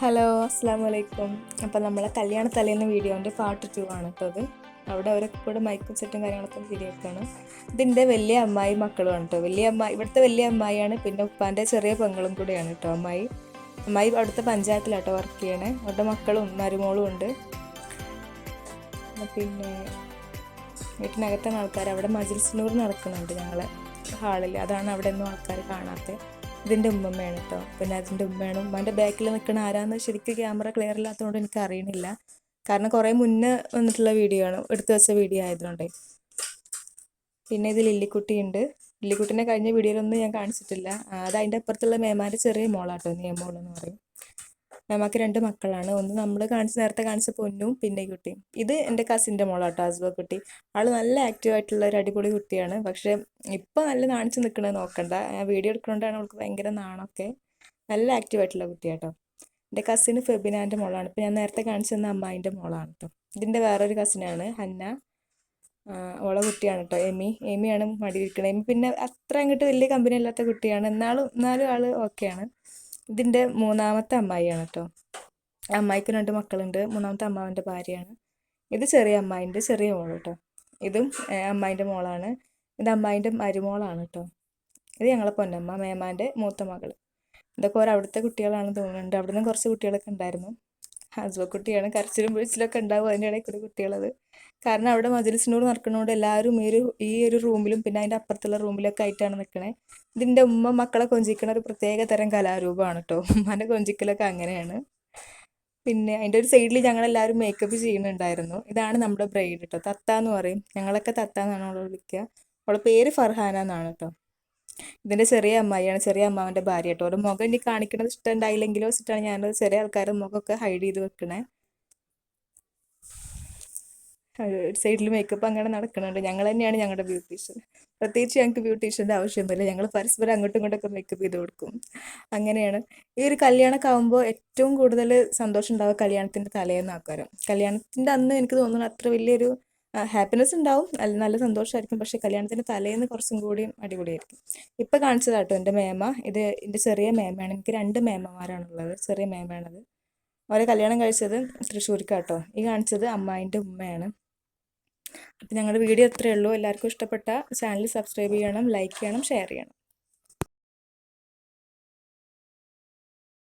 Hello അസ്സാം വലൈക്കും അപ്പം നമ്മളെ കല്യാണ തലേന്ന് വീഡിയോന്റെ പാർട്ട് ടു ആണ് കേട്ടോ അത് അവിടെ അവരൊക്കെ കൂടെ മൈക്കും സെറ്റും കാര്യങ്ങളൊക്കെ ശരിയാക്കാണ് ഇതിന്റെ വലിയ അമ്മായി മക്കളുമാണ് കേട്ടോ. വലിയ അമ്മായി ഇവിടുത്തെ വലിയ അമ്മായിയാണ് പിന്നെ ഉപ്പാന്റെ ചെറിയ പെങ്ങളും കൂടെയാണ് കേട്ടോ അമ്മായി. അമ്മായി അവിടുത്തെ പഞ്ചായത്തിലാട്ടോ വർക്ക് ചെയ്യണേ. അവരുടെ മക്കളും മരുമോളും ഉണ്ട്. പിന്നെ വീട്ടിനകത്താണ് ആൾക്കാർ അവിടെ മജിൽസിനൂർ നടക്കുന്നുണ്ട് ഞങ്ങളെ ഹാളിൽ അതാണ് അവിടെ ഒന്നും ആൾക്കാർ കാണാത്തത് ഇതിന്റെ ഉമ്മമ്മയാണ് കേട്ടോ പിന്നെ അതിന്റെ ഉമ്മയാണ്. ഉമ്മാന്റെ ബാക്കിൽ നിൽക്കണ ആരാന്ന് ശരിക്കും ക്യാമറ ക്ലിയർ ഇല്ലാത്തതുകൊണ്ട് എനിക്ക് അറിയണില്ല. കാരണം കുറേ മുന്നേ വന്നിട്ടുള്ള വീഡിയോ ആണ്. എടുത്തു വെച്ച വീഡിയോ ആയതുകൊണ്ടേ. പിന്നെ ഇത് ലില്ലിക്കുട്ടിയുണ്ട്. ലില്ലിക്കുട്ടിനെ കഴിഞ്ഞ വീഡിയോയിലൊന്നും ഞാൻ കാണിച്ചിട്ടില്ല. അത് അതിന്റെ അപ്പുറത്തുള്ള മേമാന്റെ ചെറിയ മോളാട്ടോ. നിയമോൾ എന്ന് പറയും. മേമാക്ക് രണ്ട് മക്കളാണ്. ഒന്ന് നമ്മൾ കാണിച്ച നേരത്തെ കാണിച്ച പൊന്നും പിന്നെ കുട്ടിയും. ഇത് എന്റെ കസിന്റെ മോളാട്ടോ അസ്ബ കുട്ടി. ആൾ നല്ല ആക്റ്റീവ് ആയിട്ടുള്ള ഒരു അടിപൊളി കുട്ടിയാണ്. പക്ഷേ ഇപ്പം നല്ല നാണിച്ച് നിൽക്കണത് നോക്കണ്ട. വീഡിയോ എടുക്കുന്നതുകൊണ്ടാണ് അവൾക്ക് ഭയങ്കര നാണമൊക്കെ നല്ല ആക്റ്റീവ് ആയിട്ടുള്ള കുട്ടിയാട്ടോ. എന്റെ കസിന് ഫെബിനാന്റെ മോളാണ്. ഇപ്പം ഞാൻ നേരത്തെ കാണിച്ചു തന്ന അമ്മായിന്റെ മോളാണ് കേട്ടോ ഇതിന്റെ വേറൊരു കസിനാണ് ഹന്ന. ഓളെ കുട്ടിയാണ് കേട്ടോ എമി. എമിയാണ് മടിയിരിക്കണത് എമി പിന്നെ അത്ര അങ്ങോട്ട് വലിയ കമ്പനി അല്ലാത്ത കുട്ടിയാണ്. എന്നാലും എന്നാലും ആൾ ഓക്കെയാണ് ഇതിന്റെ മൂന്നാമത്തെ അമ്മായിയാണ് കേട്ടോ അമ്മായിക്ക് രണ്ട് മക്കളുണ്ട്. മൂന്നാമത്തെ അമ്മാവന്റെ ഭാര്യയാണ്. ഇത് ചെറിയ അമ്മായിന്റെ ചെറിയ മോൾ കേട്ടോ ഇതും അമ്മായിന്റെ മോളാണ്. ഇത് അമ്മായിന്റെ മരുമോളാണ് കേട്ടോ ഇത് ഞങ്ങളെ പൊന്നമ്മ മേമാന്റെ മൂത്ത മകൾ ഇതൊക്കെ ഓരോ അവിടുത്തെ കുട്ടികളാണെന്ന് തോന്നുന്നുണ്ട്. അവിടെ നിന്ന് കുറച്ച് കുട്ടികളൊക്കെ ഉണ്ടായിരുന്നു. ഹസ്ബ കുട്ടിയാണ്. കരച്ചിലും പിഴിച്ചിലൊക്കെ ഉണ്ടാവും അതിന്റെ ഇടയിൽ കൂടെ കുട്ടികളത്. കാരണം അവിടെ മജിലിസിനോട് നടക്കുന്നതുകൊണ്ട് എല്ലാവരും ഈ ഒരു ഈ ഒരു റൂമിലും പിന്നെ അതിന്റെ അപ്പുറത്തുള്ള റൂമിലൊക്കെ ആയിട്ടാണ് നിൽക്കണേ ഇതിന്റെ ഉമ്മ മക്കളെ കൊഞ്ചിക്കണ ഒരു പ്രത്യേക തരം കലാരൂപമാണ് കേട്ടോ ഉമ്മാന്റെ കൊഞ്ചിക്കലൊക്കെ അങ്ങനെയാണ്. പിന്നെ അതിന്റെ ഒരു സൈഡിൽ ഞങ്ങളെല്ലാവരും മേക്കപ്പ് ചെയ്യുന്നുണ്ടായിരുന്നു. ഇതാണ് നമ്മുടെ ബ്രൈഡ് കേട്ടോ തത്ത എന്ന് പറയും. ഞങ്ങളൊക്കെ തത്ത എന്നാണ് അവളെ വിളിക്കുക അവളുടെ പേര് ഫർഹാന എന്നാണ് കേട്ടോ ഇതിന്റെ ചെറിയ അമ്മായിയാണ് ചെറിയ അമ്മാവന്റെ ഭാര്യ കേട്ടോ ഒരു മുഖം ഇനി കാണിക്കണത് ഇഷ്ടം ഉണ്ടായില്ലെങ്കിലോ വെച്ചിട്ടാണ് ഞാൻ ചെറിയ ആൾക്കാരുടെ മുഖമൊക്കെ ഹൈഡ് ചെയ്ത് വെക്കണേ. ഒരു സൈഡിൽ മേക്കപ്പ് അങ്ങനെ നടക്കുന്നുണ്ട് ഞങ്ങൾ തന്നെയാണ് ഞങ്ങളുടെ ബ്യൂട്ടീഷ്യൻ പ്രത്യേകിച്ച് ഞങ്ങൾക്ക് ബ്യൂട്ടീഷ്യന്റെ ആവശ്യമൊന്നുമില്ല. ഞങ്ങൾ പരസ്പരം അങ്ങോട്ടും ഇങ്ങോട്ടൊക്കെ മേക്കപ്പ് ചെയ്ത് കൊടുക്കും. അങ്ങനെയാണ്. ഈ ഒരു കല്യാണമൊക്കെ ആകുമ്പോൾ ഏറ്റവും കൂടുതൽ സന്തോഷം ഉണ്ടാവുക കല്യാണത്തിന്റെ തലേന്ന് ആക്കാരം കല്യാണത്തിന്റെ അന്ന് എനിക്ക് തോന്നുന്നു അത്ര വലിയൊരു ഹാപ്പിനെസ് ഉണ്ടാവും. അല്ല നല്ല സന്തോഷമായിരിക്കും പക്ഷേ കല്യാണത്തിന്റെ തലേന്ന് കുറച്ചും കൂടി അടിപൊളിയായിരിക്കും. ഇപ്പം കാണിച്ചതാട്ടോ എന്റെ മേമ. ഇത് എന്റെ ചെറിയ മേമയാണ്. എനിക്ക് രണ്ട് മേമമാരാണുള്ളത്. ചെറിയ മേമയാണത്. അവരെ കല്യാണം കഴിച്ചത് തൃശ്ശൂർക്കാട്ടോ. ഈ കാണിച്ചത് അമ്മായിന്റെ ഉമ്മയാണ്. അപ്പം ഞങ്ങളുടെ വീഡിയോ എത്രയേ ഉള്ളൂ. എല്ലാവർക്കും ഇഷ്ടപ്പെട്ട ചാനൽ സബ്സ്ക്രൈബ് ചെയ്യണം ലൈക്ക് ചെയ്യണം ഷെയർ ചെയ്യണം.